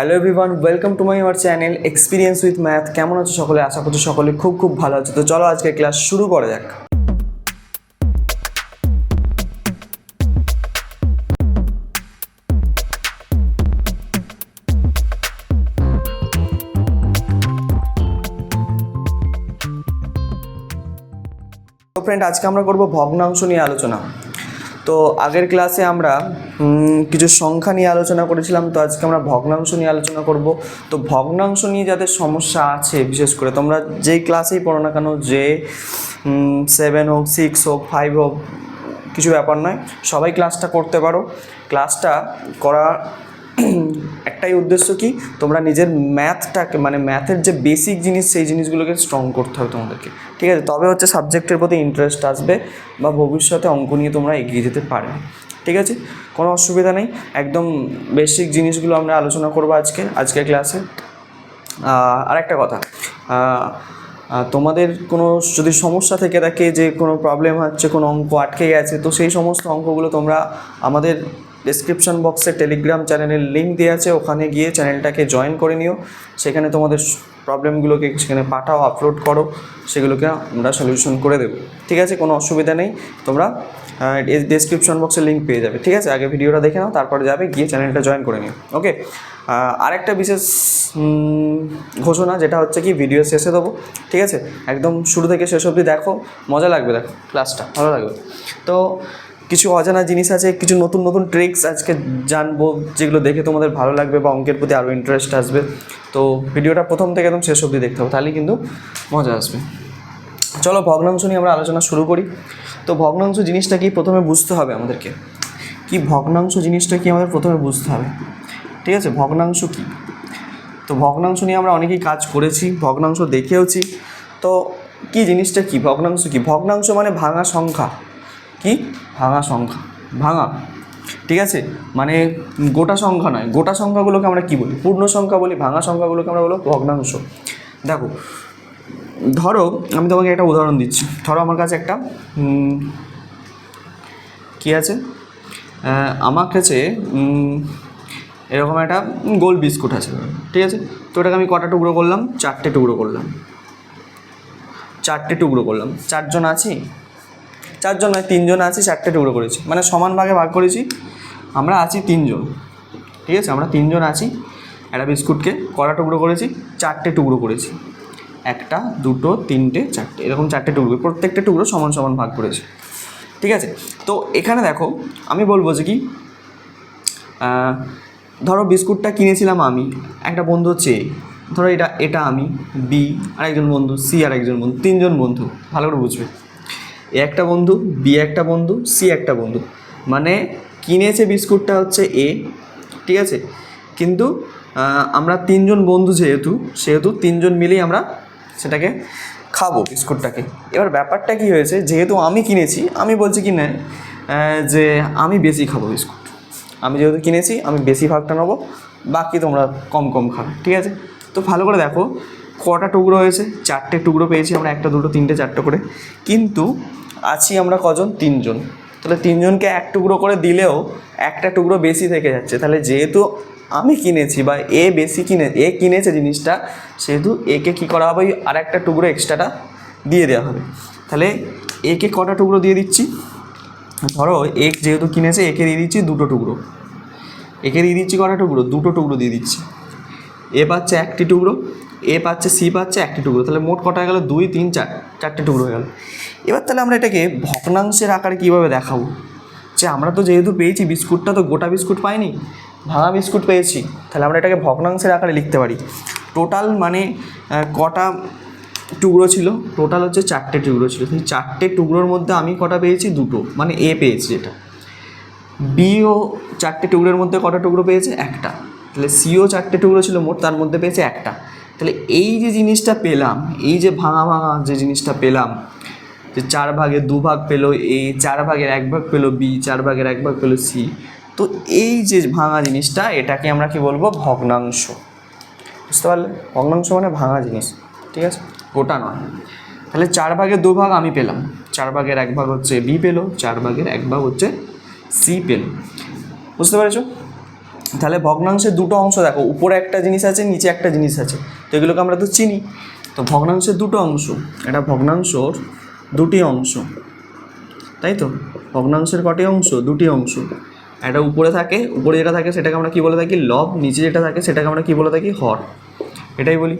Hello everyone welcome to my our channel experience with math কেমন আছো সকলে? আশা করছি সকলে খুব খুব ভালো আছো। তো চলো আজকে ক্লাস শুরু করা যাক। ফ্রেন্ড আজকে আমরা করব ভগ্নাংশ নিয়ে আলোচনা। তো আগের ক্লাসে আমরা কিছু সংখ্যা নিয়ে আলোচনা করেছিলাম, তো আজকে আমরা ভগ্নাংশ নিয়ে আলোচনা করব। তো ভগ্নাংশ নিয়ে যাদের সমস্যা আছে, বিশেষ করে তোমরা যেই ক্লাসেই পড়ো না কেন, যে সেভেন হোক সিক্স হোক ফাইভ হোক, কিছু ব্যাপার নয়, সবাই ক্লাসটা করতে পারো। ক্লাসটা করা একটাই উদ্দেশ্য কি? তোমরা নিজের ম্যাথটাকে মানে ম্যাথের যে বেসিক জিনিস, সেই জিনিসগুলোকে স্ট্রং করতে হবে তোমাদেরকে। ঠিক আছে? তবে হচ্ছে সাবজেক্টের প্রতি ইন্টারেস্ট আসবে বা ভবিষ্যতে অঙ্ক নিয়ে তোমরা এগিয়ে যেতে পারবে। ঠিক আছে? কোনো অসুবিধা নেই। একদম বেসিক জিনিসগুলো আমরা আলোচনা করব আজকে, আজকের ক্লাসে আর একটা কথা। তোমাদের কোনো যদি সমস্যা থেকে থাকে যে কোনো প্রবলেম হচ্ছে, কোনো অঙ্ক আটকে গেছে, তো সেই সমস্ত অঙ্কগুলো তোমরা আমাদের ডিসক্রিপশন বক্সে টেলিগ্রাম চ্যানেলের লিঙ্ক দেওয়া আছে, ওখানে গিয়ে চ্যানেলটাকে জয়েন করে নিও। সেখানে তোমাদের প্রবলেমগুলোকে সেখানে পাঠাও আপলোড করো, সেগুলোকে আমরা সলিউশন করে দেবো। ঠিক আছে? কোনো অসুবিধা নেই। তোমরা ডিসক্রিপশন বক্সে লিঙ্ক পেয়ে যাবে। ঠিক আছে? আগে ভিডিওটা দেখে নাও, তারপরে যাবে, গিয়ে চ্যানেলটা জয়েন করে নিও। ওকে আরেকটা বিশেষ ঘোষণা, যেটা হচ্ছে কি ভিডিও শেষে দেবো। ঠিক আছে? একদম শুরু থেকে শেষ অবধি দেখো। মজা লাগবে, দেখো। ক্লাসটা ভালো লাগবে। তো কিছু অজানা জিনিস আছে, কিছু নতুন নতুন ট্রিক্স আজকে জানব, যেগুলো দেখে তোমাদের ভালো লাগবে বা অঙ্কের প্রতি আরও ইন্টারেস্ট আসবে। তো ভিডিওটা প্রথম থেকে একদম শেষ অবধি দেখতে হবে তাহলে কিন্তু মজা আসবে। চলো ভগ্নাংশ নিয়ে আমরা আলোচনা শুরু করি। তো ভগ্নাংশ জিনিসটা কি প্রথমে বুঝতে হবে আমাদেরকে? কি ভগ্নাংশ জিনিসটা কি আমাদের প্রথমে বুঝতে হবে? ঠিক আছে, ভগ্নাংশ কি? তো ভগ্নাংশ নিয়ে আমরা অনেকেই কাজ করেছি, ভগ্নাংশ দেখেওছি। তো কি জিনিসটা কি? ভগ্নাংশ কি? ভগ্নাংশ মানে ভাঙা সংখ্যা। কি? ভাঙা সংখ্যা। ভাঙা। ঠিক আছে? মানে গোটা সংখ্যা নয়। গোটা সংখ্যাগুলোকে আমরা কি বলি? পূর্ণ সংখ্যা বলি, ভাঙা সংখ্যাগুলোকে আমরা বলো ভগ্নাংশ। দেখো, ধরো, আমি তোমাকে একটা উদাহরণ দিচ্ছি। ধরো আমার কাছে একটা কি আছে? আমার কাছে এরকম একটা গোল বিস্কুট আছে। ঠিক আছে? তো ওটাকে আমি কটা টুকরো করলাম? চারটে টুকরো করলাম। চারটে টুকরো করলাম। চারজন আছি? চারজন নয় তিনজন আছি, চারটে টুকরো করেছি। মানে সমান ভাগে ভাগ করেছি। আমরা আছি তিনজন। ঠিক আছে? আমরা তিনজন আছি। একটা বিস্কুটকে কড়া টুকরো করেছি? চারটে টুকরো করেছি। একটা, দুটো, তিনটে, চারটে। এরকম চারটে টুকরো। প্রত্যেকটা টুকরো সমান সমান ভাগ করেছি। ঠিক আছে? তো এখানে দেখো, আমি বলব যে কি ধরো বিস্কুটটা কিনেছিলাম আমি, একটা বন্ধু হচ্ছে ধরো এটা এটা আমি, বি আর একজন বন্ধু, সি আর একজন বন্ধু, তিনজন বন্ধু। ভালো করে বুঝবে। এ একটা বন্ধু বি একটা বন্ধু সি একটা বন্ধু। মানে কিনেছে বিস্কুটটা হচ্ছে এ ঠিক আছে? কিন্তু আমরা তিনজন বন্ধু যেহেতু, সেহেতু তিনজন মিলেই আমরা সেটাকে খাব বিস্কুটটাকে। এবার ব্যাপারটা কি হয়েছে, যেহেতু আমি কিনেছি, আমি বলছি কি না যে আমি বেশি খাব বিস্কুট। আমি যেহেতু কিনেছি, আমি বেশি ভাগটা নেব, বাকি তোমরা কম কম খাবে, ঠিক আছে? তো ভালো করে দেখো কটা টুকরো হয়েছে? চারটে টুকরো পেয়েছি আমরা, একটা, দুটো, তিনটে, চারটে করে। কিন্তু আছি আমরা কজন? তিনজন। তাহলে তিনজনকে এক টুকরো করে দিলেও একটা টুকরো বেশি থেকে যাচ্ছে। তাহলে যেহেতু আমি কিনেছি বা এ বেশি কিনে, এ কিনেছে জিনিসটা, সেহেতু একে কী করা হবে? আর একটা টুকরো এক্সট্রাটা দিয়ে দেওয়া হবে। তাহলে একে কটা টুকরো দিয়ে দিচ্ছি? ধরো এক যেহেতু কিনেছে, একে দিয়ে দিচ্ছি দুটো টুকরো। একে দিয়ে দিচ্ছি কটা টুকরো? দুটো টুকরো দিয়ে দিচ্ছি। এ পাচ্ছে একটি টুকরো। এ পাচ্ছে, সি পাচ্ছে, একটি টুকরো। তাহলে মোট কটা গেল? দুই, তিন, চার। চারটে টুকরো হয়ে গেল। এবার তাহলে আমরা এটাকে ভগ্নাংশের আকারে কীভাবে দেখাবো? যে আমরা তো যেহেতু পেয়েছি, বিস্কুটটা তো গোটা বিস্কুট পাইনি, ভাঙা বিস্কুট পেয়েছি, তাহলে আমরা এটাকে ভগ্নাংশের আকারে লিখতে পারি। টোটাল মানে কটা টুকরো ছিল? টোটাল হচ্ছে চারটে টুকরো ছিল। সেই চারটে টুকরোর মধ্যে আমি কটা পেয়েছি? দুটো। মানে এ পেয়েছি এটা। বিও চারটে টুকরোর মধ্যে কটা টুকরো পেয়েছে? একটা। তাহলে সিও চারটে টুকরো ছিল মোট, তার মধ্যে পেয়েছে একটা। তাহলে এই যে জিনিসটা পেলাম, এই যে ভাঙা ভাঙা যে জিনিসটা পেলাম, যে চার ভাগে দু ভাগ পেল এ, চার ভাগের এক ভাগ পেল বি, চার ভাগের এক ভাগ পেল সি, তো এই যে ভাঙা জিনিসটা, এটাকে আমরা কি বলব? ভগ্নাংশ। বুঝতে পারলে? ভগ্নাংশ মানে ভাঙা জিনিস, ঠিক আছে? গোটা নয়। তাহলে চার ভাগের দু ভাগ আমি পেলাম। চার ভাগের এক ভাগ হচ্ছে বি পেল, চার ভাগের এক ভাগ হচ্ছে সি পেল। বুঝতে পেরেছ? তাহলে ভগ্নাংশের দুটো অংশ দেখো, উপরে একটা জিনিস আছে, নিচে একটা জিনিস আছে। তো এগুলোকে আমরা তো চিনি। তো ভগ্নাংশের দুটো অংশ এটা ভগ্নাংশর দুটি অংশ, তাই তো? ভগ্নাংশের কটি অংশ? দুটি অংশ। একটা উপরে থাকে, উপরে যেটা থাকে সেটাকে আমরা কি বলে থাকি? লব, নিচে যেটা থাকে সেটাকে আমরা কি বলে থাকি? হর। এটাই বলি।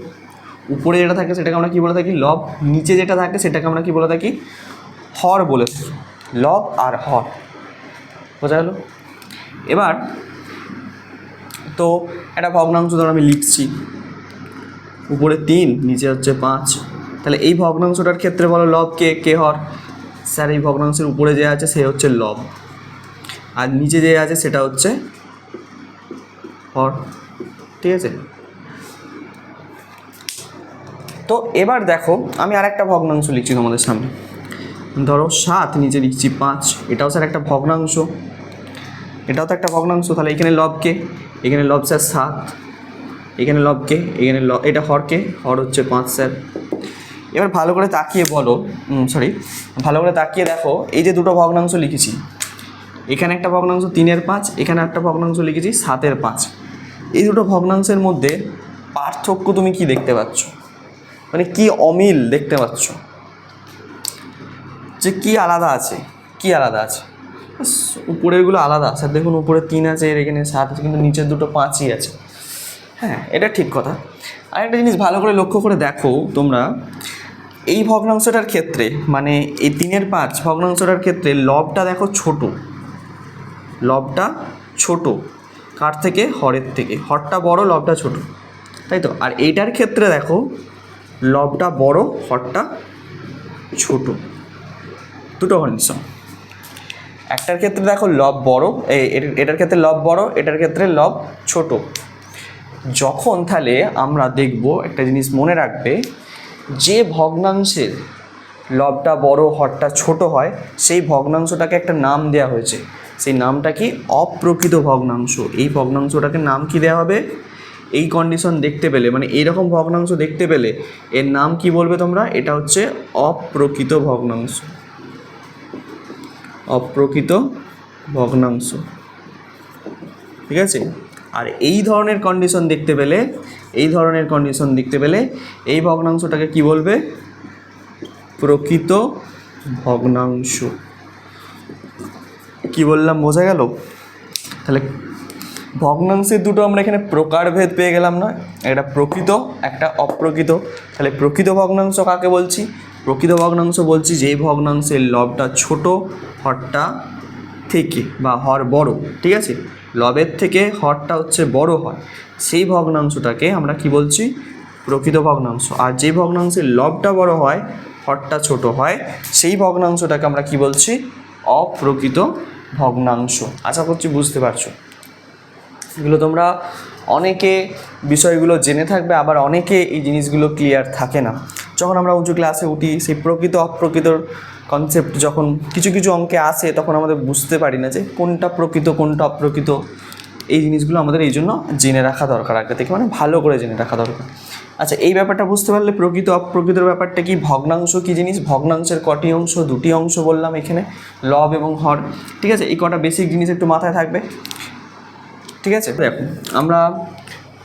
উপরে যেটা থাকে সেটাকে আমরা কি বলে থাকি? লব, নিচে যেটা থাকে সেটাকে আমরা কি বলে থাকি? হর বলে থাকি। লব আর হর। বোঝা গেল? এবার তো একটা ভগ্নাংশ ধর আমি লিখছি। উপরে তিন, নিচে হচ্ছে পাঁচ। তাহলে এই ভগ্নাংশটার ক্ষেত্রে বলো লব কে কে হর? স্যার, এই ভগ্নাংশের উপরে যে আছে সে হচ্ছে লব। আর নিচে যে আছে সেটা হচ্ছে হর। ঠিক আছে? তো এবার দেখো, আমি আর একটা ভগ্নাংশ লিখছি তোমাদের সামনে। ধরো সাত, নিচে লিখছি পাঁচ। এটাও স্যার একটা ভগ্নাংশ। এটাও তো একটা ভগ্নাংশ, তাহলে এখানে লবকে এখানে লব স্যার সাত। এখানে লবকে এখানে ল এটা হরকে হর হচ্ছে পাঁচ স্যার। এবার ভালো করে তাকিয়ে বলো সরি ভালো করে তাকিয়ে দেখো, এই যে দুটো ভগ্নাংশ লিখেছি, এখানে একটা ভগ্নাংশ তিনের পাঁচ, এখানে একটা ভগ্নাংশ লিখেছি সাতের পাঁচ। এই দুটো ভগ্নাংশের মধ্যে পার্থক্য তুমি কি দেখতে পাচ্ছ? মানে কি অমিল দেখতে পাচ্ছ? যে কি আলাদা আছে, কি আলাদা আছে? উপরেরগুলো আলাদা স্যার দেখুন, উপরে তিন আছে, এর এখানে সাত আছে, কিন্তু নিচের দুটো পাঁচই আছে। হ্যাঁ এটা ঠিক কথা। আর একটা জিনিস ভালো করে লক্ষ্য করে দেখো তোমরা, এই ভগ্নাংশটার ক্ষেত্রে মানে এই তিনের পাঁচ ভগ্নাংশটার ক্ষেত্রে লবটা দেখো ছোট। লবটা ছোট। কার থেকে? হরের থেকে। হরটা বড়, লবটা ছোট। তাই তো? আর এইটার ক্ষেত্রে দেখো, লবটা বড়, হরটা ছোট। দুটো কন্ডিশন একটার ক্ষেত্রে দেখো লব বড় এটার ক্ষেত্রে লব বড়, এটার ক্ষেত্রে লব ছোট। যখন তাহলে আমরা দেখব একটা জিনিস মনে রাখবে, যে ভগ্নাংশের লবটা বড়, হরটা ছোট হয়, সেই ভগ্নাংশটাকে একটা নাম দেওয়া হয়েছে। সেই নামটা কি? অপ্রকৃত ভগ্নাংশ। এই ভগ্নাংশটাকে নাম কি দেওয়া হবে? এই কন্ডিশন দেখতে পেলে মানে এইরকম ভগ্নাংশ দেখতে পেলে, এর নাম কি বলবে তোমরা? এটা হচ্ছে অপ্রকৃত ভগ্নাংশ। অপ্রকৃত ভগ্নাংশ। ঠিক আছে? আর এই ধরনের কন্ডিশন দেখতে পেলে, এই ধরনের কন্ডিশন দেখতে পেলে, এই ভগ্নাংশটাকে কি বলবে? প্রকৃত ভগ্নাংশ। কি বললাম? বোঝা গেল? তাহলে ভগ্নাংশের দুটো আমরা এখানে প্রকারভেদ পেয়ে গেলাম না। একটা প্রকৃত, একটা অপ্রকৃত। তাহলে প্রকৃত ভগ্নাংশ কাকে বলছি? প্রকৃত ভগ্নাংশ বলছি, যেই ভগ্নাংশের লবটা ছোট, হরটা থেকে বা হর বড়, ঠিক আছে? লবের থেকে হরটা হচ্ছে বড় হয় সেই ভগ্নাংশটাকে আমরা কি বলছি? প্রকৃত ভগ্নাংশ। আর যে ভগ্নাংশের লবটা বড় হয়, হরটা ছোট হয়, সেই ভগ্নাংশটাকে আমরা কি বলছি? অপ্রকৃত ভগ্নাংশ। আশা করছি বুঝতে পারছ। এগুলো তোমরা অনেকে বিষয়গুলো জেনে থাকবে, আবার অনেকে এই জিনিসগুলো ক্লিয়ার থাকে না। যখন আমরা উঁচু ক্লাসে উঠি, সেই প্রকৃত অপ্রকৃতর কনসেপ্ট যখন কিছু কিছু অঙ্কে আসে, তখন আমাদের বুঝতে পারি না যে কোনটা প্রকৃত, কোনটা অপ্রকৃত। এই জিনিসগুলো আমাদের এই জন্য জেনে রাখা দরকার, আগে থেকে মানে ভালো করে জেনে রাখা দরকার। আচ্ছা এই ব্যাপারটা বুঝতে পারলে প্রকৃত, অপ্রকৃতর ব্যাপারটা কি? ভগ্নাংশ কি জিনিস? ভগ্নাংশের কটি অংশ, দুটি অংশ বললাম এখানে, লব এবং হর। ঠিক আছে, এই কটা বেসিক জিনিস একটু মাথায় থাকবে। ঠিক আছে? দেখো, আমরা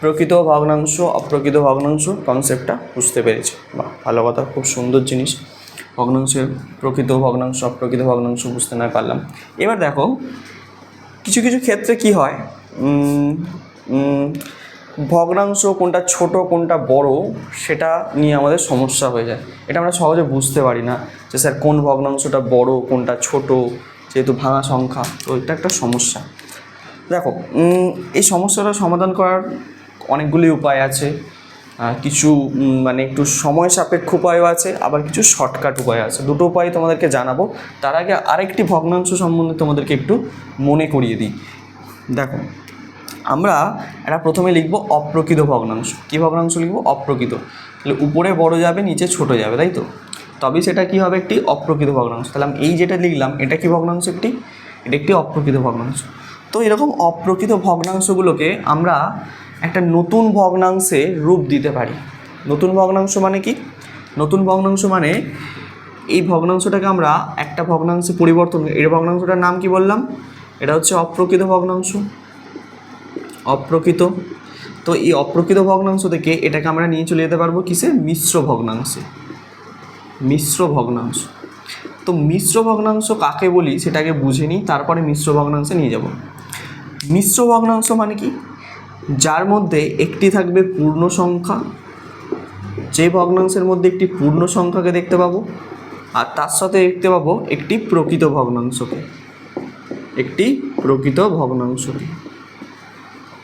প্রকৃত ভগ্নাংশ, অপ্রকৃত ভগ্নাংশ কনসেপ্টটা বুঝতে পেরেছি। বা ভালো কথা, খুব সুন্দর জিনিস। ভগ্নাংশের প্রকৃত ভগ্নাংশ, অপ্রকৃত ভগ্নাংশ বুঝতে না পারলাম। এবার দেখো, কিছু কিছু ক্ষেত্রে কি হয়? ভগ্নাংশ কোনটা ছোট, কোনটা বড়, সেটা নিয়ে আমাদের সমস্যা হয়ে যায়। এটা আমরা সহজে বুঝতে পারি না যে স্যার কোন ভগ্নাংশটা বড়, কোনটা ছোট, যেহেতু ভাঙা সংখ্যা, তো এটা একটা সমস্যা। দেখো এই সমস্যাটা সমাধান করার অনেকগুলি উপায় আছে। কিছু মানে একটু সময় সাপেক্ষ উপায়ও আছে, আবার কিছু শর্টকাট উপায় আছে। দুটো উপায় তোমাদেরকে জানাব। তার আগে আরেকটি ভগ্নাংশ সম্বন্ধে তোমাদেরকে একটু মনে করিয়ে দিই। দেখো, আমরা এটা প্রথমে লিখব অপ্রকৃত ভগ্নাংশ। কী ভগ্নাংশ লিখব? অপ্রকৃত। তাহলে উপরে বড় যাবে, নিচে ছোট যাবে, তাই তো? তবে সেটা কি হবে একটি অপ্রকৃত ভগ্নাংশ। তাহলে আমি এই যেটা লিখলাম, এটা কি ভগ্নাংশ একটি? এটা একটি অপ্রকৃত ভগ্নাংশ। তো এরকম অপ্রকৃত ভগ্নাংশগুলোকে আমরা একটা নতুন ভগ্নাংশে রূপ দিতে পারি। নতুন ভগ্নাংশ মানে কি? নতুন ভগ্নাংশ মানে এই ভগ্নাংশটাকে আমরা একটা ভগ্নাংশে পরিবর্তন এই ভগ্নাংশটার নাম কি বললাম? এটা হচ্ছে অপ্রকৃত ভগ্নাংশ। অপ্রকৃত। তো এই অপ্রকৃত ভগ্নাংশ থেকে এটাকে আমরা নিয়ে চলে যেতে পারব কিসে? মিশ্র ভগ্নাংশে। মিশ্র ভগ্নাংশ। তো মিশ্র ভগ্নাংশ কাকে বলি? সেটাকে বুঝে নিই, তারপরে মিশ্র ভগ্নাংশে নিয়ে যাব। মিশ্র ভগ্নাংশ মানে কি? যার মধ্যে একটি থাকবে পূর্ণ সংখ্যা, যে ভগ্নাংশের মধ্যে একটি পূর্ণ সংখ্যাকে দেখতে পাবো, আর তার সাথে দেখতে পাবো একটি প্রকৃত ভগ্নাংশকে। একটি প্রকৃত ভগ্নাংশকে।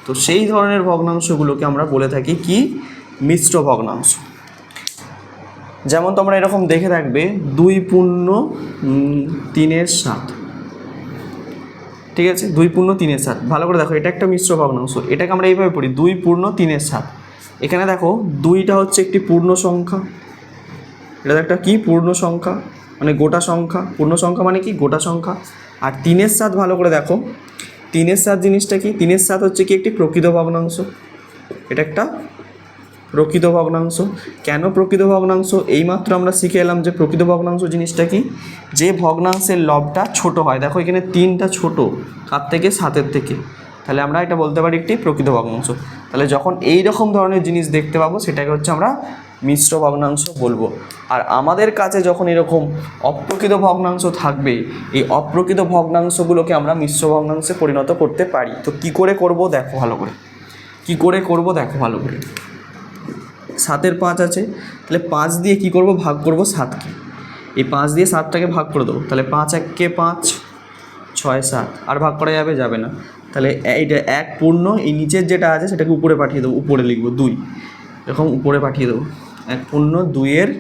তো সেই ধরনের ভগ্নাংশগুলোকে আমরা বলে থাকি কি? মিশ্র ভগ্নাংশ। যেমন তোমরা এরকম দেখে থাকবে, দুই পূর্ণ তিনের সাত। ঠিক আছে? দুই পূর্ণ তিনের সাত। ভালো করে দেখো, এটা একটা মিশ্র ভগ্নাংশ। এটাকে আমরা এইভাবে পড়ি, দুই পূর্ণ তিনের সাত। এখানে দেখো, দুইটা হচ্ছে একটি পূর্ণ সংখ্যা। এটা একটা কি? পূর্ণ সংখ্যা মানে গোটা সংখ্যা। পূর্ণ সংখ্যা মানে কি? গোটা সংখ্যা। আর তিনের সাত ভালো করে দেখো। তিনের সাত জিনিসটা কি? তিনের সাত হচ্ছে কি? একটি প্রকৃত ভগ্নাংশ। এটা একটা প্রকৃত ভগ্নাংশ। কেন প্রকৃত ভগ্নাংশ? এইমাত্র আমরা শিখে এলাম যে প্রকৃত ভগ্নাংশ জিনিসটা কি? যে ভগ্নাংশের লবটা ছোট হয়। দেখো এখানে তিনটা ছোট কার থেকে সাতের থেকে। তাহলে আমরা এটা বলতে পারি একটি প্রকৃত ভগ্নাংশ। তাহলে যখন এই রকম ধরনের জিনিস দেখতে পাবো, সেটাকে হচ্ছে আমরা মিশ্র ভগ্নাংশ বলব। আর আমাদের কাছে যখন এরকম অপ্রকৃত ভগ্নাংশ থাকবে, এই অপ্রকৃত ভগ্নাংশগুলোকে আমরা মিশ্র ভগ্নাংশে পরিণত করতে পারি। তো কি করে করব? দেখো ভালো করে। কি করে করব? দেখো ভালো করে। সাতের পাঁচ আছে, তাহলে পাঁচ দিয়ে কি করব? ভাগ করব সাতকে। এই পাঁচ দিয়ে সাতটাকে ভাগ করে দেবো। তাহলে পাঁচ এককে পাঁচ, ছয় সাত। আর ভাগ করা যাবে? যাবে না। তাহলে এইটা এক পূর্ণ, এই নিচের যেটা আছে সেটাকে উপরে পাঠিয়ে দেবো। উপরে লিখব দুই। এরকম উপরে পাঠিয়ে দেবো। এক পূর্ণ, দুইয়ের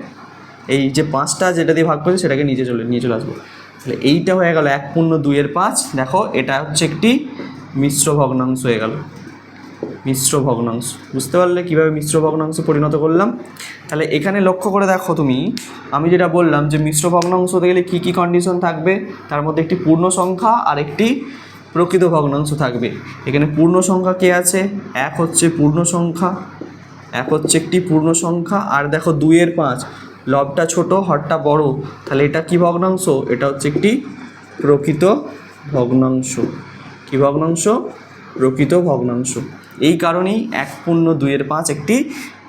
এই যে পাঁচটা যেটা দিয়ে ভাগ করেছে সেটাকে নিচে চলে, নিয়ে চলে আসব। তাহলে এইটা হয়ে গেল এক পূর্ণ, দুইয়ের পাঁচ। দেখো, এটা হচ্ছে একটি মিশ্র ভগ্নাংশ হয়ে গেল। মিশ্র ভগ্নাংশ। বুঝতে পারলে কীভাবে মিশ্র ভগ্নাংশে পরিণত করলাম? তাহলে এখানে লক্ষ্য করে দেখো তুমি, আমি যেটা বললাম যে মিশ্র ভগ্নাংশ হতে গেলে কী কী কন্ডিশন থাকবে? তার মধ্যে একটি পূর্ণ সংখ্যা আর একটি প্রকৃত ভগ্নাংশ থাকবে। এখানে পূর্ণ সংখ্যা কে আছে? এক হচ্ছে পূর্ণ সংখ্যা, এক হচ্ছে একটি পূর্ণ সংখ্যা, আর দেখো দুইয়ের পাঁচ, লবটা ছোট, হরটা বড়। তাহলে এটা কি ভগ্নাংশ? এটা হচ্ছে একটি প্রকৃত ভগ্নাংশ। কি ভগ্নাংশ? প্রকৃত ভগ্নাংশ। এই কারণেই এক পূর্ণ দুইয়ের পাঁচ একটি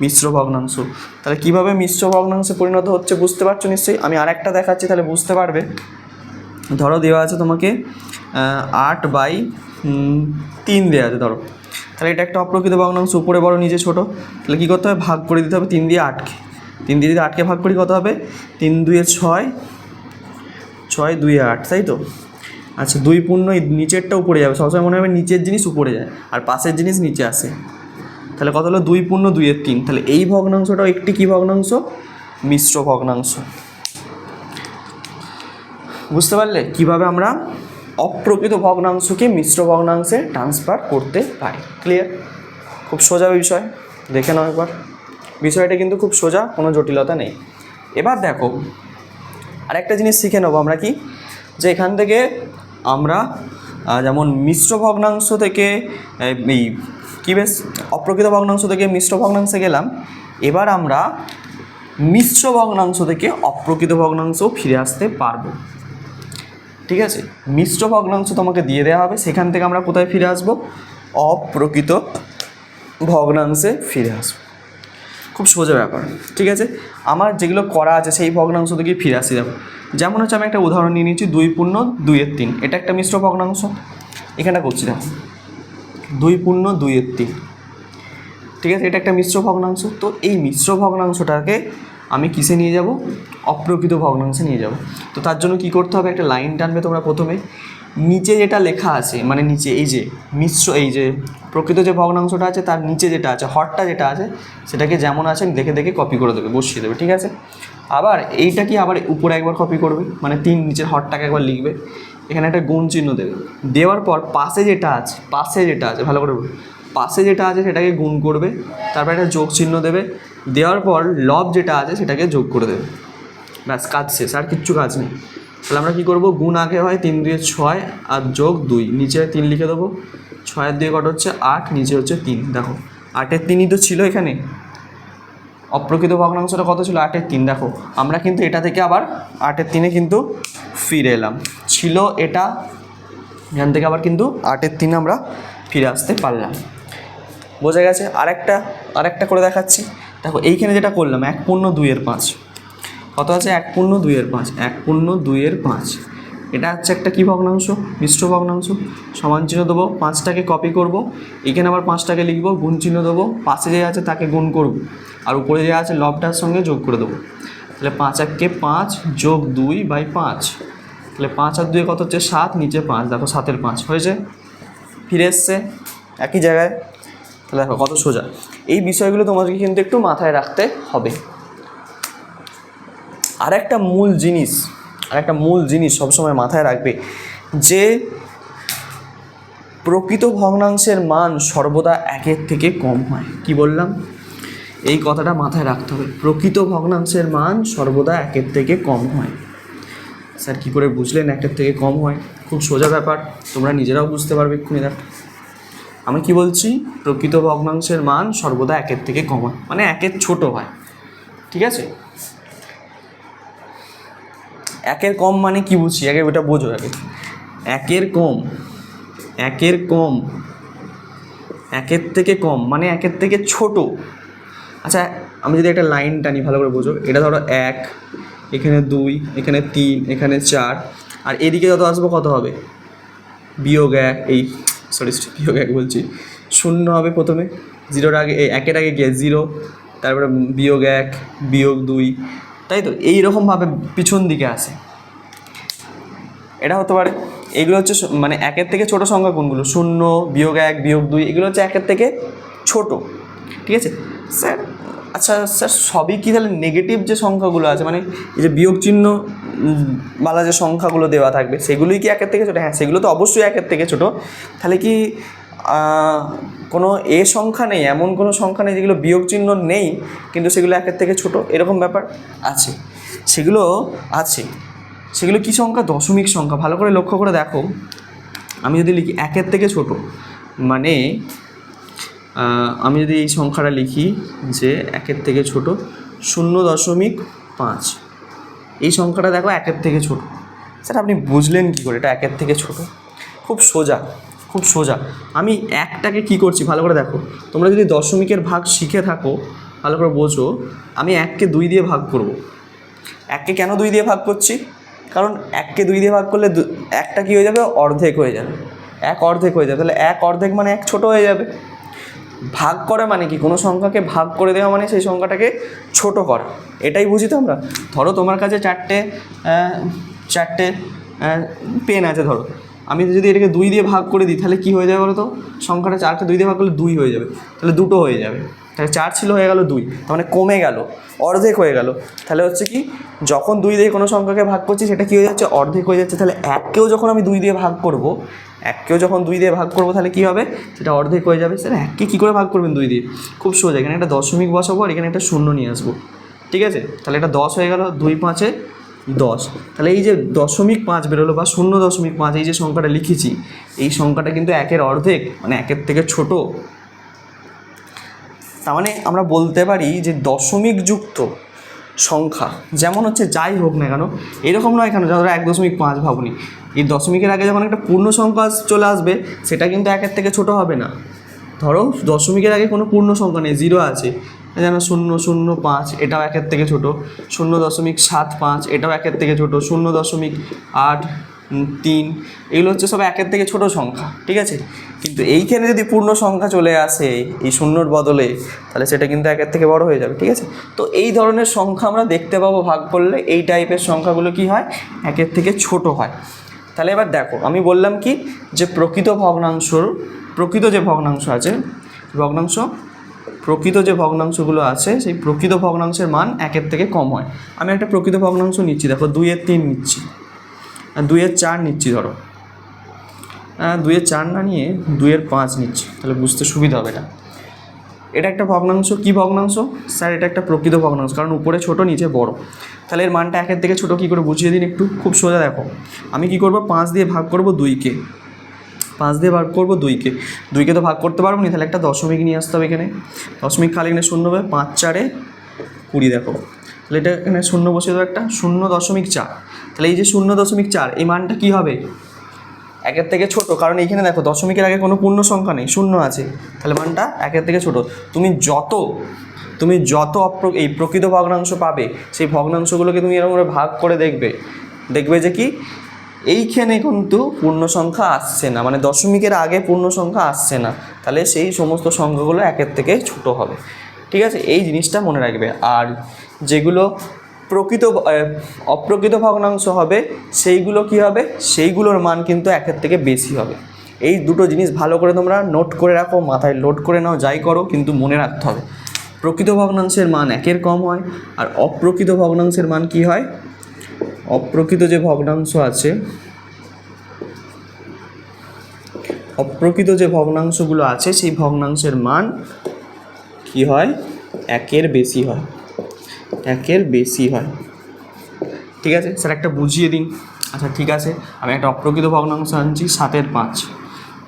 মিশ্র ভগ্নাংশ। তাহলে কীভাবে মিশ্র ভগ্নাংশে পরিণত হচ্ছে বুঝতে পারছ নিশ্চয়ই? আমি আরেকটা দেখাচ্ছি, তাহলে বুঝতে পারবে। ধরো দেওয়া আছে তোমাকে আট বাই তিন দেওয়া আছে, ধরো। তাহলে এটা একটা অপ্রকৃত ভগ্নাংশ, উপরে বড়, নিচে ছোট। তাহলে কী করতে হবে? ভাগ করে দিতে হবে তিন দিয়ে আটকে। তিন দিয়ে যদি আটকে ভাগ করি কত হবে? তিন দুয়ে ছয় ছয় দুই আট, তাই তো? আচ্ছা দুই পূর্ণ নিচেরটা উপরে যাবে। সবসময় মনে হবে নিচের জিনিস উপরে যায়, আর পাশের জিনিস নিচে আসে। তাহলে কত হলো? দুই পূর্ণ দুইয়ের তিন। তাহলে এই ভগ্নাংশটাও একটি কী ভগ্নাংশ? মিশ্র ভগ্নাংশ। বুঝতে পারলে? কীভাবে আমরা অপ্রকৃত ভগ্নাংশকে মিশ্র ভগ্নাংশে ট্রান্সফার করতে পারি? ক্লিয়ার খুব সোজা বিষয়। দেখে নাও একবার। বিষয়টা কিন্তু খুব সোজা, কোনো জটিলতা নেই। এবার দেখো, আরেকটা জিনিস শিখে নেব আমরা কি? যে এখান থেকে আমরা যেমন মিশ্র ভগ্নাংশ থেকে এই কী বেশ, অপ্রকৃত ভগ্নাংশ থেকে মিশ্র ভগ্নাংশে গেলাম। এবার আমরা মিশ্র ভগ্নাংশ থেকে অপ্রকৃত ভগ্নাংশও ফিরে আসতে পারব। ঠিক আছে? মিশ্র ভগ্নাংশ তোমাকে দিয়ে দেওয়া হবে, সেখান থেকে আমরা কোথায় ফিরে আসব? অপ্রকৃত ভগ্নাংশে ফিরে আসব। খুব সোজা ব্যাপার, ঠিক আছে? আমার যেগুলো করা আছে সেই ভগ্নাংশ থেকে ফিরে আসি, দেখো। যেমন হচ্ছে আমি একটা উদাহরণ নিয়ে নিয়েছি, দুই পূর্ণ দুইয়ের তিন। এটা একটা মিশ্র ভগ্নাংশ। এখানটা করছি, দেখো। দুই পূর্ণ দুইয়ের তিন। ঠিক আছে? এটা একটা মিশ্র ভগ্নাংশ। তো এই মিশ্র ভগ্নাংশটাকে আমি কিসে নিয়ে যাব? অপ্রকৃত ভগ্নাংশে নিয়ে যাব। তো তার জন্য কি করতে হবে? একটা লাইন টানবে তোমরা প্রথমে। নিচে যেটা লেখা আছে মানে নিচে এই যে মিশ্র, এই যে প্রকৃত যে ভগ্নাংশটা আছে, তার নিচে যেটা আছে হটটা যেটা আছে, সেটাকে যেমন আছে দেখে দেখে কপি করে দেবে, বসিয়ে দেবে, ঠিক আছে? আবার এইটা কি আবার উপরে একবার কপি করবে? মানে তিন নিচের হটটাকে একবার লিখবে। এখানে একটা গুণ চিহ্ন দেবে। দেওয়ার পর পাশে যেটা আছে, পাশে যেটা আছে, ভালো করে। পাশে যেটা আছে সেটাকে গুণ করবে, তারপর একটা যোগ চিহ্ন দেবে। দেওয়ার পর লব যেটা আছে সেটাকে যোগ করে দেবে। ব্যাস, কাজ শেষ, আর কিচ্ছু কাজ নেই। তাহলে আমরা কী করব? গুণ আগে হয় তিন দুয়ে ছয় আর যোগ দুই। নিচে তিন লিখে দেবো। ছয়ের দিয়ে কটা হচ্ছে আট, নিচে হচ্ছে তিন। দেখো, আটের তিনই তো ছিল এখানে। অপ্রকৃত ভগ্নাংশটা কত ছিল? আটের তিন। দেখো, আমরা কিন্তু এটা থেকে আবার আটের তিনে কিন্তু ফিরে এলাম। ছিল এটা, এখান থেকে আবার কিন্তু আটের তিনে আমরা ফিরে আসতে পারলাম। বোঝা গেছে? আরেকটা আরেকটা করে দেখাচ্ছি। দেখো, এইখানে যেটা করলাম, এক পূর্ণ দুইয়ের পাঁচ। কত আছে? এক পূর্ণ দুইয়ের পাঁচ। এক পূর্ণ দুইয়ের পাঁচ। এটা হচ্ছে একটা কী ভগ্নাংশ? মিশ্র ভগ্নাংশ। সমান চিহ্ন দেবো, পাঁচটাকে কপি করব। এখানে আবার পাঁচটাকে লিখব, গুণ চিহ্ন দেবো। পাশে যে আছে তাকে গুণ করব। আর উপরে যে আছে, লবটার সঙ্গে যোগ করে দেবো। তাহলে পাঁচ এককে পাঁচ যোগ দুই বাই পাঁচ। তাহলে পাঁচ আর দুই কত হচ্ছে? সাত, নিচে পাঁচ। দেখো সাতের পাঁচ হয়েছে। ফিরে এসছে একই জায়গায়। তাহলে দেখো কত সোজা। এই বিষয়গুলো তোমাদেরকে কিন্তু একটু মাথায় রাখতে হবে। আর একটা মূল জিনিস আর একটা মূল জিনিস সবসময় মাথায় রাখবে যে প্রকৃত ভগ্নাংশের মান সর্বদা একের থেকে কম হয়। কি বললাম? এই কথাটা মাথায় রাখতে হবে। প্রকৃত ভগ্নাংশের মান সর্বদা একের থেকে কম হয়। স্যার, কী করে বুঝলেন একের থেকে কম হয়? খুব সোজা ব্যাপার, তোমরা নিজেরাও বুঝতে পারবে এক্ষুনি দেখ আমি কি বলছি? প্রকৃত ভগ্নাংশের মান সর্বদা একের থেকে কম হয়। মানে একের ছোট হয়। ঠিক আছে? একের কম মানে কি বুঝছি? আগে ওটা বোঝো আগে। একের কম একের কম, একের থেকে কম মানে একের থেকে ছোট। আচ্ছা আমি যদি একটা লাইন টানি ভালো করে বোঝো। এটা ধরো এক, এখানে দুই, এখানে তিন, এখানে চার, আর এদিকে যত আসব কত হবে? বিয়োগ এক, এই সরি বিয়োগ এক বলছি। শূন্য হবে প্রথমে। জিরোর আগে একের আগে গিয়ে জিরো, তারপরে বিয়োগ এক, বিয়োগ দুই তাই তো? এইরকমভাবে পিছন দিকে আসে এটা হতে পারে। এগুলো হচ্ছে মানে একের থেকে ছোট সংখ্যা কোনগুলো? শূন্য, বিয়োগ এক, বিয়োগ দুই, এগুলো হচ্ছে একের থেকে ছোট। ঠিক আছে? স্যার আচ্ছা স্যার, সবই কি তাহলে নেগেটিভ যে সংখ্যাগুলো আছে? মানে এই যে বিয়োগ চিহ্ন বালা যে সংখ্যাগুলো দেওয়া থাকবে, সেগুলোই কি একের থেকে ছোটো? হ্যাঁ সেগুলো তো অবশ্যই একের থেকে ছোট। তাহলে কি কোনো এ সংখ্যা নেই, এমন কোনো সংখ্যা নেই যেগুলো বিয়োগ চিহ্ন নেই, কিন্তু সেগুলো একের থেকে ছোট, এরকম ব্যাপার আছে। সেগুলো আছে। সেগুলো কী সংখ্যা? দশমিক সংখ্যা। ভালো করে লক্ষ্য করে দেখো। আমি যদি লিখি একের থেকে ছোট মানে আমি যদি এই সংখ্যাটা লিখি যে একের থেকে ছোট, শূন্য দশমিক পাঁচ। এই সংখ্যাটা দেখো একের থেকে ছোট। স্যার, আপনি বুঝলেন কী করে? এটা একের থেকে ছোট। খুব সোজা। খুব সোজা। আমি একটাকে কি করছি? ভালো করে দেখো। তোমরা যদি দশমিকের ভাগ শিখে থাকো, ভালো করে বোঝো, আমি এককে দুই দিয়ে ভাগ করব। এককে কেন দুই দিয়ে ভাগ করছি? কারণ এককে দুই দিয়ে ভাগ করলে একটা কী হয়ে যাবে? অর্ধেক হয়ে যাবে। এক অর্ধেক হয়ে যাবে। তাহলে এক অর্ধেক মানে এক ছোট হয়ে যাবে। ভাগ করা মানে কি? কোনো সংখ্যাকে ভাগ করে দেওয়া মানে সেই সংখ্যাটাকে ছোট করা। এটাই বুঝি তো আমরা ধরো তোমার কাছে চারটে চারটে পেন আছে ধরো। আমি যদি এটাকে দুই দিয়ে ভাগ করে দিই, তাহলে কী হয়ে যাবে বলো তো সংখ্যাটা চারকে দুই দিয়ে ভাগ করলে দুই হয়ে যাবে। তাহলে দুটো হয়ে যাবে। তাহলে চার ছিল, হয়ে গেল দুই। তার মানে কমে গেল, অর্ধেক হয়ে গেল। তাহলে হচ্ছে কি, যখন দুই দিয়ে কোনো সংখ্যাকে ভাগ করছি, সেটা কী হয়ে যাচ্ছে? অর্ধেক হয়ে যাচ্ছে। তাহলে এককেও যখন আমি দুই দিয়ে ভাগ করব, এককেও যখন দুই দিয়ে ভাগ করব, তাহলে কী হবে? সেটা অর্ধেক হয়ে যাবে। স্যার এককে কী করে ভাগ করবেন দুই দিয়ে? খুব সোজা, এখানে একটা দশমিক বসাবো আর এখানে একটা শূন্য নিয়ে আসব। ঠিক আছে? তাহলে এটা দশ হয়ে গেল, দুই পাঁচে দশ। তাহলে এই যে দশমিক পাঁচ বেরোলো বা শূন্য দশমিক পাঁচ এই যে সংখ্যাটা লিখেছি, এই সংখ্যাটা কিন্তু একের অর্ধেক মানে একের থেকে ছোট। তার মানে আমরা বলতে পারি যে দশমিক যুক্ত সংখ্যা, যেমন হচ্ছে যাই হোক না কেন, এরকম নয় কেন ধরো এক দশমিক পাঁচ ভাবনি। এই দশমিকের আগে যখন একটা পূর্ণ সংখ্যা চলে আসবে, সেটা কিন্তু একের থেকে ছোট হবে না। ধরো দশমিকের আগে কোনো পূর্ণ সংখ্যা নেই জিরো আছে। যেন শূন্য শূন্য, পাঁচ, এটাও একের থেকে ছোট। শূন্য দশমিক সাত পাঁচ, এটাও একের থেকে ছোট। শূন্য দশমিক আট তিন, এগুলো হচ্ছে সব একের থেকে ছোট সংখ্যা, ঠিক আছে? কিন্তু এইখানে যদি পূর্ণ সংখ্যা চলে আসে, এই শূন্যর বদলে, তাহলে সেটা কিন্তু একের থেকে বড় হয়ে যাবে, ঠিক আছে? তো এই ধরনের সংখ্যা আমরা দেখতে পাবো ভাগ করলে, এই টাইপের সংখ্যাগুলো কি হয়? একের থেকে ছোট হয়। তাহলে এবার দেখো, আমি বললাম কি? যে প্রকৃত ভগ্নাংশর প্রকৃত যে ভগ্নাংশ আছে, ভগ্নাংশ, প্রকৃত যে ভগ্নাংশগুলো আছে, সেই প্রকৃত ভগ্নাংশের মান একের থেকে কম হয়। আমি একটা প্রকৃত ভগ্নাংশ নিচ্ছি, দেখো দুইয়ের তিন নিচ্ছি, আর দুইয়ের চার নিচ্ছি ধরো। দুইয়ের চার না নিয়ে দুইয়ের পাঁচ নিচ্ছি, তাহলে বুঝতে সুবিধা হবে এটা। এটা একটা ভগ্নাংশ, কী ভগ্নাংশ? স্যার, এটা একটা প্রকৃত ভগ্নাংশ, কারণ উপরে ছোট, নিচে বড়। তাহলে এর মানটা একের থেকে ছোট কী করে বুঝিয়ে দিন একটু? খুব সোজা দেখো। আমি কি করব? পাঁচ দিয়ে ভাগ করব দুইকে। পাঁচ দিয়ে ভাগ করব দুইকে। দুইকে তো ভাগ করতে পারব না, তাহলে একটা দশমিক নিয়ে আসতে হবে এখানে। দশমিক খালি এখানে শূন্য হবে, পাঁচ চারে কুড়ি দেখো। তাহলে এটা এখানে শূন্য বসিয়ে দেবো একটা, শূন্য দশমিক চার। তাহলে এই যে শূন্য দশমিক চার, এই মানটা কী হবে? একের থেকে ছোট, কারণ এইখানে দেখো দশমিকের আগে কোনো পূর্ণ সংখ্যা নেই, শূন্য আছে। তাহলে মানটা একের থেকে ছোট। তুমি যত তুমি যত এই প্রকৃত ভগ্নাংশ পাবে, সেই ভগ্নাংশগুলোকে তুমি এরকম করে ভাগ করে দেখবে। দেখবে যে কি? এইখানে কিন্তু পূর্ণ সংখ্যা আসছে না মানে দশমিকের আগে পূর্ণ সংখ্যা আসছে না, তাহলে সেই সমস্ত সংখ্যাগুলো একের থেকে ছোট হবে। ঠিক আছে? এই জিনিসটা মনে রাখবে। আর যেগুলো প্রকৃত অপ্রকৃত ভগ্নাংশ হবে, সেইগুলো কি হবে? সেইগুলোর মান কিন্তু একের থেকে বেশি হবে। এই দুটো জিনিস ভালো করে তোমরা নোট করে রাখো, মাথায় লোড করে নাও, যাই করো, কিন্তু মনে রাখতে হবে। প্রকৃত ভগ্নাংশের মান একের কম হয়, আর অপ্রকৃত ভগ্নাংশের মান কি হয়? অপ্রকৃত যে ভগ্নাংশ আছে, অপ্রকৃত যে ভগ্নাংশগুলো আছে, সেই ভগ্নাংশের মান কি হয়? একের বেশি হয়। একের বেশি হয়। ঠিক আছে? স্যার, একটা বুঝিয়ে দিন। আচ্ছা ঠিক আছে। আমি একটা অপ্রকৃত ভগ্নাংশ আনছি, সাতের পাঁচ।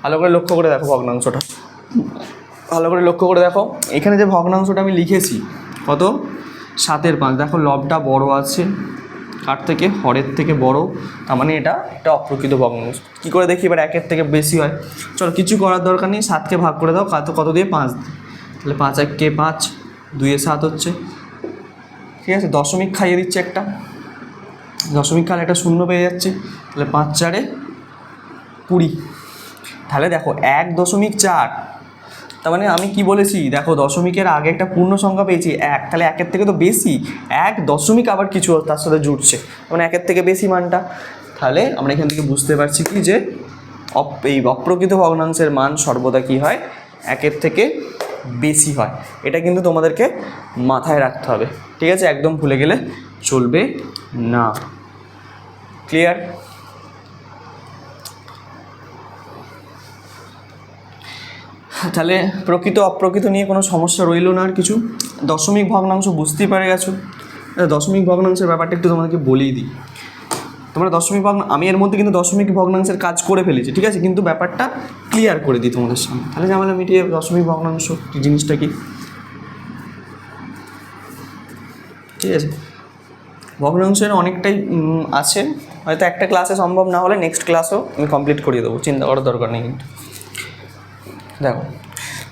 ভালো করে লক্ষ্য করে দেখো ভগ্নাংশটা। ভালো করে লক্ষ্য করে দেখো। এখানে যে ভগ্নাংশটা আমি লিখেছি, কত? সাতের পাঁচ। দেখো, লবটা বড় আছে। কার থেকে, হরের থেকে বড়। তার মানে এটা একটা অপ্রকৃত ভগ্নাংশ কী করে দেখি? এবার একের থেকে বেশি হয়। চলো, কিছু করার দরকার নেই। সাতকে ভাগ করে দাও। কত কত দিয়ে? পাঁচ। তাহলে পাঁচ এককে পাঁচ, দুইয়ে সাত হচ্ছে। ঠিক আছে? দশমিক খাইয়ে দিচ্ছে একটা। দশমিক খালে একটা শূন্য পেয়ে যাচ্ছে। তাহলে পাঁচ চারে কুড়ি। তাহলে দেখো, এক দশমিক চার তার মানে আমি কি বলেছি? দেখো, দশমিকের আগে একটা পূর্ণ সংখ্যা পেয়েছি, এক। তাহলে একের থেকে তো বেশি। এক দশমিক আবার কিছু তার সাথে জুটছে। মানে একের থেকে বেশি মানটা। তাহলে আমরা এখান থেকে বুঝতে পারছি কি যে এই অপ্রকৃত ভগ্নাংশের মান সর্বদা কি হয়? একের থেকে বেশি হয়। এটা কিন্তু তোমাদেরকে মাথায় রাখতে হবে। ঠিক আছে? একদম ভুলে গেলে চলবে না। ক্লিয়ার তাহলে প্রকৃত অপ্রকৃত নিয়ে কোনো সমস্যা রইল না আর কিছু? দশমিক ভগ্নাংশ বুঝতেই পারে গেছো। আচ্ছা, দশমিক ভগ্নাংশের ব্যাপারটা একটু তোমাদেরকে বলেই দিই। তোমরা দশমিক ভগ্ন আমি এর মধ্যে কিন্তু দশমিক ভগ্নাংশের কাজ করে ফেলেছি ঠিক আছে? কিন্তু ব্যাপারটা ক্লিয়ার করে দিই তোমাদের সামনে। তাহলে ঝামেলা মিটিয়ে দশমিক ভগ্নাংশ জিনিসটা কি? ঠিক আছে? ভগ্নাংশের অনেকটাই আছে। হয়তো একটা ক্লাসে সম্ভব না হলে নেক্সট ক্লাসও আমি কমপ্লিট করিয়ে দেবো চিন্তা করার দরকার নেই কিন্তু। দেখো,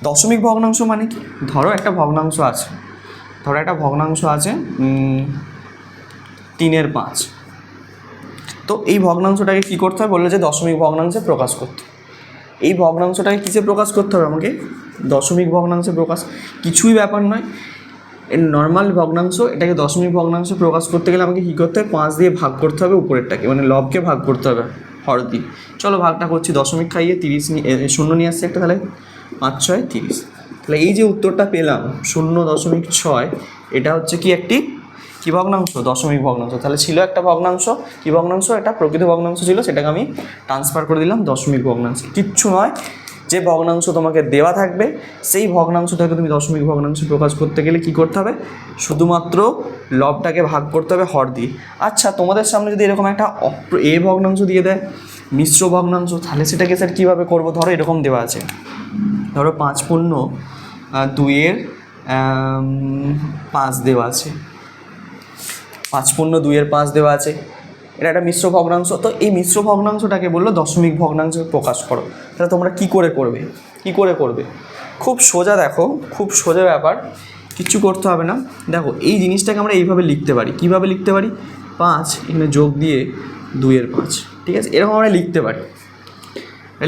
দশমিক ভগ্নাংশ মানে কি? ধরো একটা ভগ্নাংশ আছে, ধরো একটা ভগ্নাংশ আছে তিনের পাঁচ। তো এই ভগ্নাংশটাকে কী করতে হবে? বলল যে দশমিক ভগ্নাংশে প্রকাশ করতে এই ভগ্নাংশটাকে কিসে প্রকাশ করতে হবে আমাকে? দশমিক ভগ্নাংশে প্রকাশ। কিছুই ব্যাপার নয়। এর নর্মাল ভগ্নাংশ, এটাকে দশমিক ভগ্নাংশে প্রকাশ করতে গেলে আমাকে কী করতে হবে? পাঁচ দিয়ে ভাগ করতে হবে উপরেরটাকে মানে লবকে ভাগ করতে হবে। হর দিয়ে চলো ভাগটা করছি, দশমিক খাইয়ে তিরিশ নিয়ে শূন্য নিয়ে আসছে একটা, তাহলে পাঁচ, ছয়, তিরিশ। তাহলে এই যে উত্তরটা পেলাম, শূন্য দশমিক ছয়, এটা হচ্ছে কি একটি, কী ভগ্নাংশ? দশমিক ভগ্নাংশ। তাহলে ছিল একটা ভগ্নাংশ, কী ভগ্নাংশ? এটা প্রকৃত ভগ্নাংশ ছিল, সেটাকে আমি ট্রান্সফার করে দিলাম, দশমিক ভগ্নাংশ। কিচ্ছু নয় যে ভগ্নাংশ তোমাকে দেওয়া থাকবে, সেই ভগ্নাংশটাকে তুমি দশমিক ভগ্নাংশ প্রকাশ করতে গেলে কি করতে হবে? শুধুমাত্র লবটাকে ভাগ করতে হবে হর দিয়ে। আচ্ছা তোমাদের সামনে যদি এরকম একটা এ ভগ্নাংশ দিয়ে দেয়, মিশ্র ভগ্নাংশ, তাহলে সেটাকে স্যার কীভাবে করব? ধরো এরকম দেওয়া আছে। ধরো পাঁচ পূর্ণ দুইয়ের পাঁচ দেওয়া আছে। পাঁচ পূর্ণ দুইয়ের পাঁচ দেওয়া আছে। এটা একটা মিশ্র ভগ্নাংশ। তো এই মিশ্র ভগ্নাংশটাকে বলল দশমিক ভগ্নাংশে প্রকাশ করো। তাহলে তোমরা কি করে করবে? কি করে করবে? খুব সোজা দেখো, খুব সোজা ব্যাপার। কিচ্ছু করতে হবে না। দেখো, এই জিনিসটাকে আমরা এইভাবে লিখতে পারি। কীভাবে লিখতে পারি? পাঁচ, এখানে যোগ দিয়ে দুইয়ের পাঁচ। ঠিক আছে? এরকম আমরা লিখতে পারি।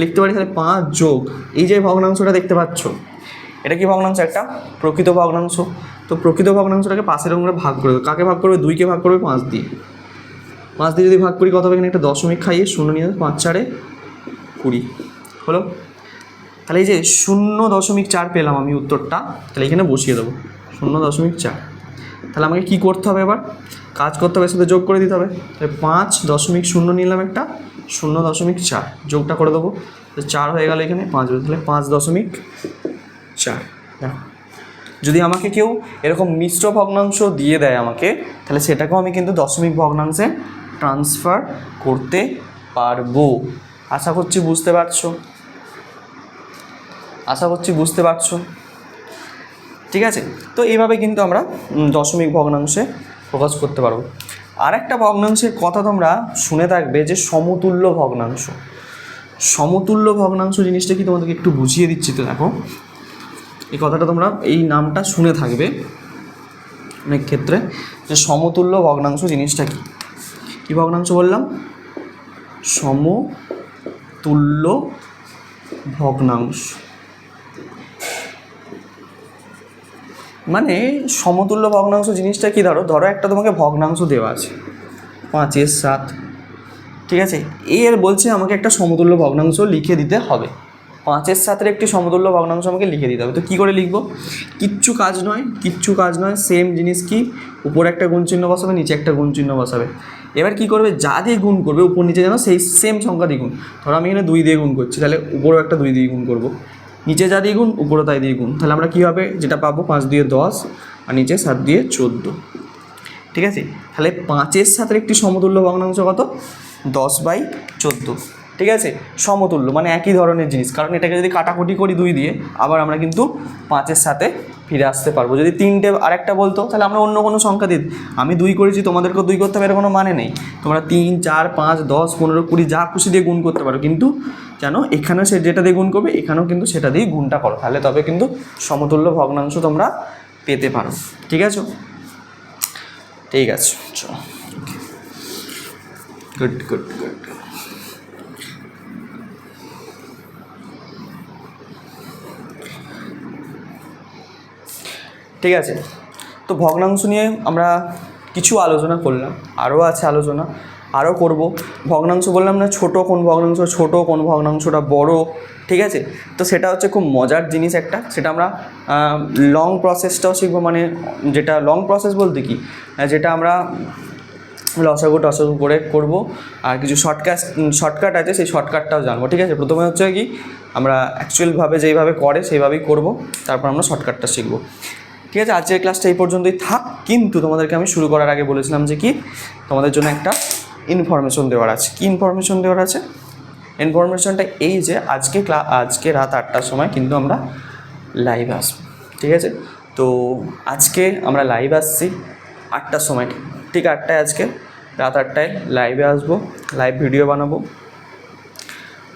লিখতে পারি তাহলে পাঁচ যোগ, এই যে ভগ্নাংশটা দেখতে পাচ্ছ, এটা কি ভগ্নাংশ? একটা প্রকৃত ভগ্নাংশ। তো প্রকৃত ভগ্নাংশটাকে এরকম করে ভাগ করবে কাকে ভাগ করবে? দুইকে ভাগ করবে, পাঁচ দিয়ে। পাঁচ দিয়ে যদি ভাগ করি, কত হবে এখানে? একটা দশমিক খাইয়ে শূন্য নিয়ে পাঁচ চারে কুড়ি। হলো? তাহলে এই যে শূন্য দশমিক চার পেলাম আমি উত্তরটা, তাহলে এখানে বসিয়ে দেবো। শূন্য দশমিক চার। তাহলে আমাকে কী করতে হবে এবার? কাজ করতে হবে সাথে যোগ করে দিতে হবে। তাহলে পাঁচ দশমিক শূন্য নিলাম একটা, শূন্য দশমিক চার। যোগটা করে দেবো। চার হয়ে গেল এখানে পাঁচ, তাহলে পাঁচ দশমিক চার। দেখো যদি আমাকে কেউ এরকম মিশ্র ভগ্নাংশ দিয়ে দেয় আমাকে, তাহলে সেটাকেও আমি কিন্তু দশমিক ভগ্নাংশে ট্রান্সফার করতে পারব। আশা করছি বুঝতে পারছ? আশা করছি বুঝতে পারছ? ঠিক আছে? তো এইভাবে কিন্তু আমরা দশমিক ভগ্নাংশে প্রকাশ করতে পারব। আর একটা ভগ্নাংশের কথা তোমরা শুনে থাকবে যে সমতুল্য ভগ্নাংশ। সমতুল্য ভগ্নাংশ জিনিসটা কি তোমাদেরকে একটু বুঝিয়ে দিচ্ছি তো দেখো। এই কথাটা তোমরা এই নামটা শুনে থাকবে অনেক ক্ষেত্রে। যে সমতুল্য ভগ্নাংশ জিনিসটা কি? কী ভগ্নাংশ বললাম? সমতুল্য ভগ্নাংশ। মানে সমতুল্য ভগ্নাংশ জিনিসটা কি? ধরো ধরো একটা তোমাকে ভগ্নাংশ দেওয়া আছে। পাঁচের সাত। ঠিক আছে? এর বলছে আমাকে একটা সমতুল্য ভগ্নাংশ লিখে দিতে হবে। পাঁচের সাথে একটি সমতুল্য ভগ্নাংশ আমাকে লিখে দিতে হবে। তো কী করে লিখব? কিচ্ছু কাজ নয়, কিচ্ছু কাজ নয় সেম জিনিস কি? উপরে একটা গুণ চিহ্ন বসাবে, নিচে একটা গুণ চিহ্ন বসাবে। এবার কী করবে? যা দিয়ে গুণ করবে, উপর নিচে যেন সেই সেম সংখ্যা দিয়ে গুণ। ধরো আমি এখানে দুই দিয়ে গুণ করছি, তাহলে উপরেও একটা দুই দিয়ে গুণ করব। নিচে যা দিয়ে গুণ উপরে তাই দিয়ে গুণ। তাহলে আমরা কী হবে? যেটা পাবো, পাঁচ দিয়ে দশ, আর নিচে সাত দিয়ে চোদ্দ। ঠিক আছে? তাহলে পাঁচের সাথে একটি সমতুল্য ভগ্নাংশ কত? দশ বাই চোদ্দ। ঠিক আছে? সমতুল্য মানে একই ধরনের জিনিস। কারণ এটাকে যদি কাটাকুটি করি দুই দিয়ে, আবার আমরা কিন্তু পাঁচের সাথে ফিরে আসতে পারব। যদি তিনটে আরেকটা বলতো, তাহলে আমরা অন্য কোনো সংখ্যা দিই আমি দুই করেছি, তোমাদেরকেও দুই করতে হবে, এর কোনো মানে নেই। তোমরা তিন, চার, পাঁচ, দশ, পনেরো, কুড়ি, যা খুশি দিয়ে গুণ করতে পারো। কিন্তু জানো, এখানেও সে যেটা দিয়ে গুণ করবে, এখানেও কিন্তু সেটা দিয়ে গুণটা করো। তাহলে তবে কিন্তু সমতুল্য ভগ্নাংশ তোমরা পেতে পারো। ঠিক আছে? ঠিক আছে, চলো। গুড গুড গুড ঠিক আছে? তো ভগ্নাংশ নিয়ে আমরা কিছু আলোচনা করলাম, আরও আছে আলোচনা, আরও করব। ভগ্নাংশ বললাম না, ছোট কোন ভগ্নাংশ, ছোট কোন ভগ্নাংশটা বড়, ঠিক আছে? তো সেটা হচ্ছে খুব মজার জিনিস একটা, সেটা আমরা লং প্রসেসটাও শিখব মানে যেটা লং প্রসেস বলতে কি? যেটা আমরা লসাগু টসাগু করে করব, আর কিছু শর্টকাট শর্টকাট আছে, সেই শর্টকাটটাও জানব, ঠিক আছে? প্রথমে হচ্ছে কি, আমরা অ্যাকচুয়ালভাবে যেইভাবে করে, সেইভাবেই করব, তারপর আমরা শর্টকাটটা শিখব। ঠিক আছে, আজকের ক্লাসটা এই পর্যন্তই থাক। কিন্তু তোমাদেরকে আমি শুরু করার আগে বলেছিলাম যে কি, তোমাদের জন্য একটা ইনফরমেশন দেওয়ার আছে। কী ইনফরমেশন দেওয়ার আছে? ইনফরমেশনটা এই যে আজকে ক্লা আজকে রাত আটটার সময় কিন্তু আমরা লাইভ আসব, ঠিক আছে? তো আজকে আমরা লাইভ আসছি আটটার সময়, ঠিক আটটায় আজকে রাত আটটায় লাইভে আসব লাইভ ভিডিও বানাবো।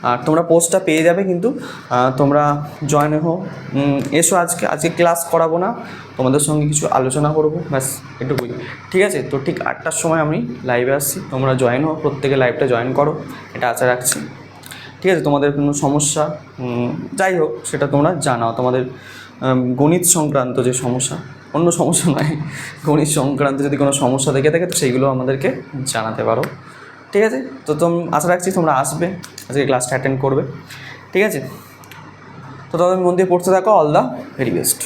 আর তোমরা পোস্টটা পেয়ে যাবে কিন্তু তোমরা জয়েন হো এসো আজকে আজকে ক্লাস করাবো না, তোমাদের সঙ্গে কিছু আলোচনা করব, ব্যাস, এটুকুই। ঠিক আছে? তো ঠিক আটটার সময় আমি লাইভে আসছি, তোমরা জয়েন হো প্রত্যেকে লাইভটা জয়েন করো, এটা আশা রাখছি। ঠিক আছে? তোমাদের কোনো সমস্যা যাই হোক, সেটা তোমরা জানাও। তোমাদের গণিত সংক্রান্ত যে সমস্যা, অন্য সমস্যা নয়, গণিত সংক্রান্ত যদি কোনো সমস্যা দেখে থাকে, তো সেইগুলো আমাদেরকে জানাতে পারো। ঠিক আছে? তো তোম, আশা রাখছি তোমরা আসবে, আজকে ক্লাসটা অ্যাটেন্ড করবে। ঠিক আছে? তো তবে মন দিয়ে পড়তে থাকো অল দ্য ভেরি বেস্ট